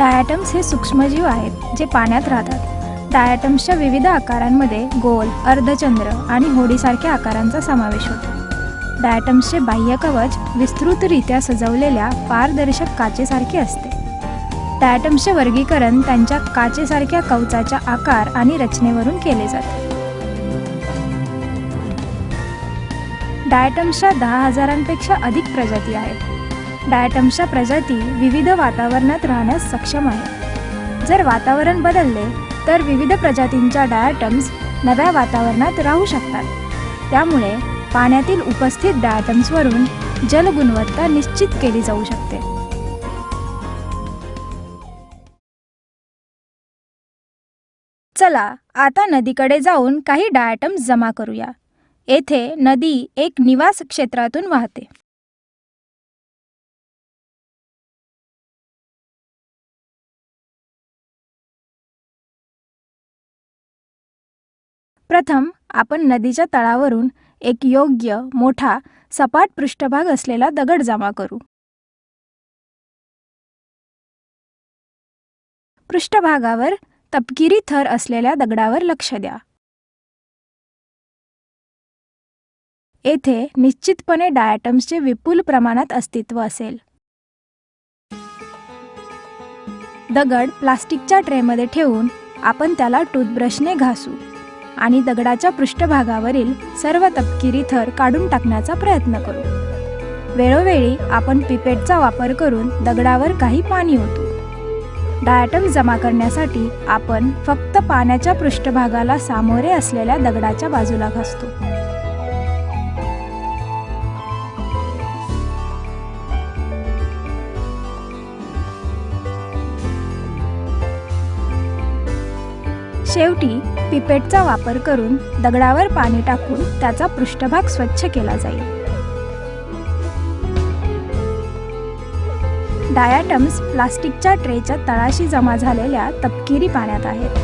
Diatoms हे सूक्ष्मजीव आहेत जे पाण्यात राहतात. डायटम्सच्या विविध आकारांमध्ये गोल अर्धचंद्र आणि होडीसारख्या आकारांचा समावेश होतो. डायटम्सचे बाह्य कवच विस्तृतरित्या सजवलेल्या पारदर्शक काचेसारखे असते. डायटम्सचे वर्गीकरण त्यांच्या काचेसारख्या कवचाच्या आकार आणि रचनेवरून केले जाते. डायटम्सच्या दहा हजारांपेक्षा अधिक प्रजाती आहेत. डायटम्सच्या प्रजाती विविध वातावरणात राहण्यास सक्षम आहेत जर वातावरण बदलले तर विविध प्रजातींच्या डायटम्स नव्या वातावरणात राहू शकतात. त्यामुळे पाण्यातील उपस्थित डायटम्सवरून जलगुणवत्ता निश्चित केली जाऊ शकते. चला आता नदीकडे जाऊन काही डायटम्स जमा करूया. येथे नदी एक निवास क्षेत्रातून वाहते. प्रथम आपण नदीच्या तळावरून एक योग्य मोठा सपाट पृष्ठभाग असलेला दगड जमा करू. पृष्ठभागावर तपकिरी थर असलेल्या दगडावर लक्ष द्या. येथे निश्चितपणे डायटम्सचे विपुल प्रमाणात अस्तित्व असेल. दगड प्लास्टिकच्या ट्रेमध्ये ठेवून आपण त्याला टूथब्रशने घासू. आणि दगडाच्या पृष्ठभागावरील सर्व तपकिरी थर काढून टाकण्याचा प्रयत्न करू. वेळोवेळी आपण पिपेटचा वापर करून दगडावर काही पाणी ओतू. डायटम जमा करण्यासाठी आपण फक्त पाण्याच्या पृष्ठभागाला सामोरे असलेल्या दगडाच्या बाजूला घासतो. शेवटी पिपेटचा वापर करून दगडावर पाणी टाकून त्याचा पृष्ठभाग स्वच्छ केला जाईल. डायाटम्स प्लास्टिकच्या ट्रेच्या तळाशी जमा झालेल्या तपकिरी पाण्यात आहेत.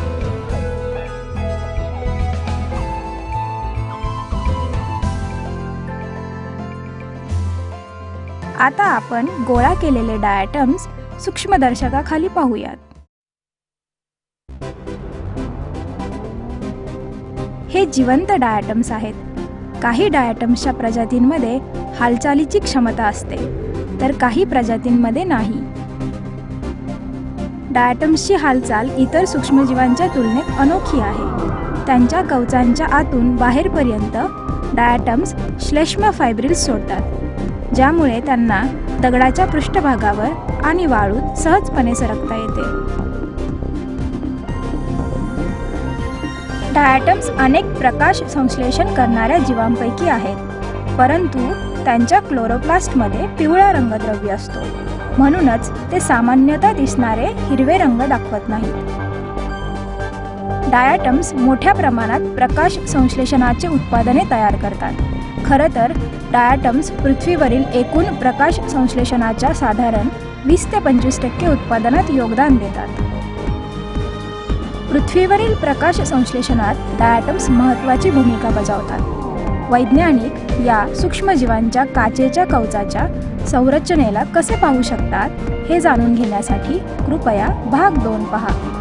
आता आपण गोळा केलेले डायटम्स सूक्ष्मदर्शकाखाली पाहूयात. हे जिवंत डायटम्स आहेत. काही डायटम्सच्या प्रजातींमध्ये हालचालीची क्षमता असते तर काही प्रजातींमध्ये नाही. डायटम्सची हालचाल इतर सूक्ष्मजीवांच्या तुलनेत अनोखी आहे. त्यांच्या कवचांच्या आतून बाहेरपर्यंत डायटम्स श्लेष्म फायब्रिल्स सोडतात ज्यामुळे त्यांना दगडाच्या पृष्ठभागावर आणि वाळूत सहजपणे सरकता येते. डायटम्स अनेक प्रकाश संश्लेषण करणाऱ्या जीवांपैकी आहेत. परंतु त्यांच्या क्लोरोप्लास्टमध्ये पिवळा रंगद्रव्य असतो. म्हणूनच ते सामान्यतः दिसणारे हिरवे रंग दाखवत नाहीत. डायटम्स मोठ्या प्रमाणात प्रकाश संश्लेषणाचे उत्पादने तयार करतात. खरं तर डायटम्स पृथ्वीवरील एकूण प्रकाश संश्लेषणाच्या साधारण वीस ते पंचवीस टक्के उत्पादनात योगदान देतात. पृथ्वीवरील प्रकाश संश्लेषणात डायटम्स महत्त्वाची भूमिका बजावतात. वैज्ञानिक या सूक्ष्मजीवांच्या काचेच्या कवचाच्या संरचनेला कसे पाहू शकतात हे जाणून घेण्यासाठी कृपया भाग दोन पहा.